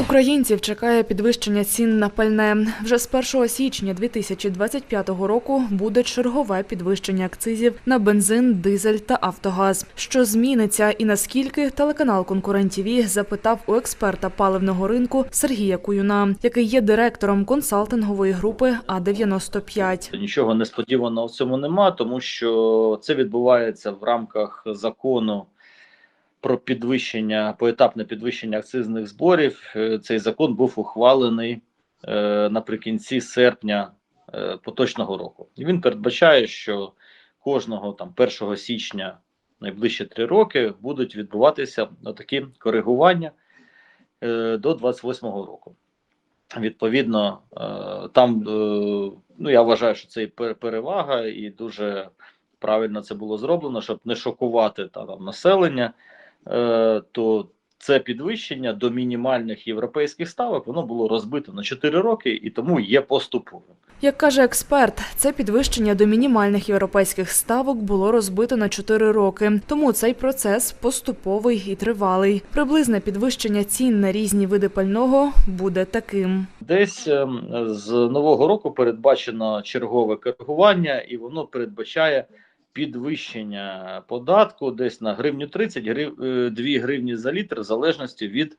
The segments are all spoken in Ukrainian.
Українців чекає підвищення цін на пальне. Вже з 1 січня 2025 року буде чергове підвищення акцизів на бензин, дизель та автогаз. Що зміниться і наскільки телеканал Конкурент ТІВІ запитав у експерта паливного ринку Сергія Куюна, який є директором консалтингової групи А-95. Нічого несподіваного в цьому нема, тому що це відбувається в рамках закону про підвищення, поетапне підвищення акцизних зборів. Е, Цей закон був ухвалений е, наприкінці серпня е, поточного року. І він передбачає, що кожного там 1 січня найближчі три роки будуть відбуватися такі коригування до 28-го року. Відповідно, там ну я вважаю, що це і пер- перевага, і дуже правильно це було зроблено, щоб не шокувати та, там населення. Е, То це підвищення до мінімальних європейських ставок воно було розбито на 4 роки і тому є поступовим. Як каже експерт, це підвищення до мінімальних європейських ставок було розбито на 4 роки. Тому цей процес поступовий і тривалий. Приблизне підвищення цін на різні види пального буде таким. Десь ем, з нового року передбачено чергове коригування, і воно передбачає підвищення податку десь на гривню 30, грив, е, 2 гривні за літр, в залежності від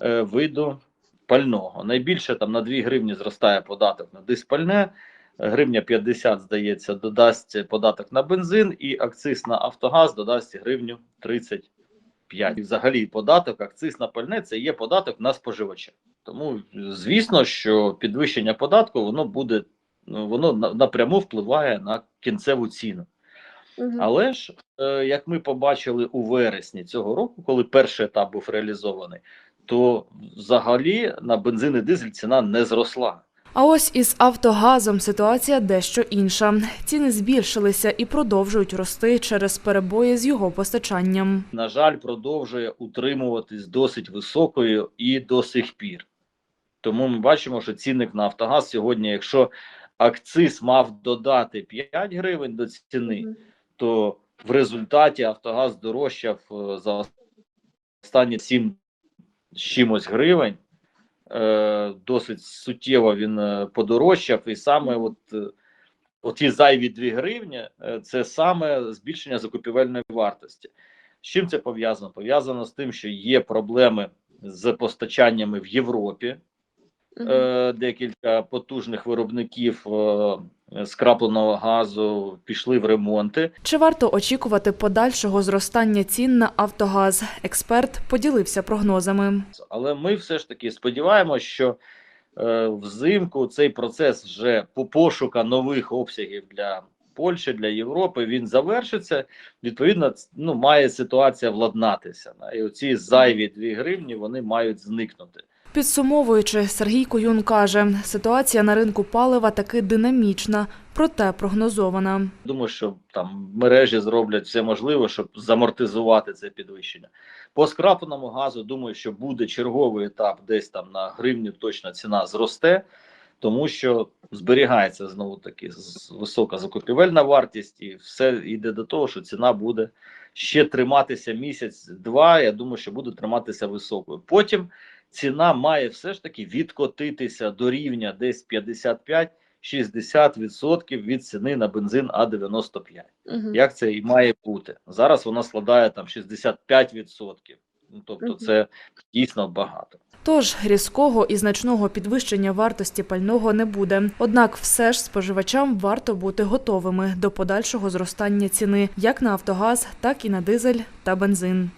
е, виду пального. Найбільше там на 2 гривні зростає податок на диспальне, гривня 50, здається, додасть податок на бензин, і акциз на Автогаз додасть гривню 35. І взагалі податок, акциз на пальне це є податок на споживача. Тому звісно, що підвищення податку воно буде ну, воно на- напряму впливає на кінцеву ціну. Але ж, е, як ми побачили у вересні цього року, коли перший етап був реалізований, то взагалі на бензин і дизель ціна не зросла. А ось із Автогазом ситуація дещо інша. Ціни збільшилися і продовжують рости через перебої з його постачанням. На жаль, продовжує утримуватись досить високою і до сих пір. Тому ми бачимо, що цінник на Автогаз сьогодні, якщо акциз мав додати 5 гривень до ціни, то в результаті Автогаз дорожчав е, за останні 7 з чимось гривень. Е, Досить суттєво він е, подорожчав, і саме от, оті зайві 2 гривні це саме збільшення закупівельної вартості. З чим це пов'язано? Пов'язано з тим, що є проблеми з постачаннями в Європі. Е, декілька потужних виробників скрапленого газу пішли в ремонти. Чи варто очікувати подальшого зростання цін на Автогаз? Експерт поділився прогнозами. Але ми все ж таки сподіваємося, що е, взимку цей процес вже по пошука нових обсягів для Польщі, для Європи він завершиться. Відповідно, ну має ситуація владнатися. І оці зайві 2 гривні вони мають зникнути. Підсумовуючи, Сергій Куюн каже, ситуація на ринку палива таки динамічна, проте прогнозована. Думаю, що там мережі зроблять все можливе, щоб замортизувати це підвищення. По скрапленому газу думаю, що буде черговий етап, десь там на гривню точно ціна зросте, тому що зберігається знову таки висока закупівельна вартість, і все йде до того, що ціна буде ще триматися місяць-два. Я думаю, що буде триматися високою. Потім ціна має все ж таки відкотитися до рівня десь 55-60% від ціни на бензин А95. Як це і має бути? Зараз вона складає там 65%. Ну, тобто, це дійсно багато. Тож різкого і значного підвищення вартості пального не буде. Однак, все ж споживачам варто бути готовими до подальшого зростання ціни як на Автогаз, так і на дизель та бензин.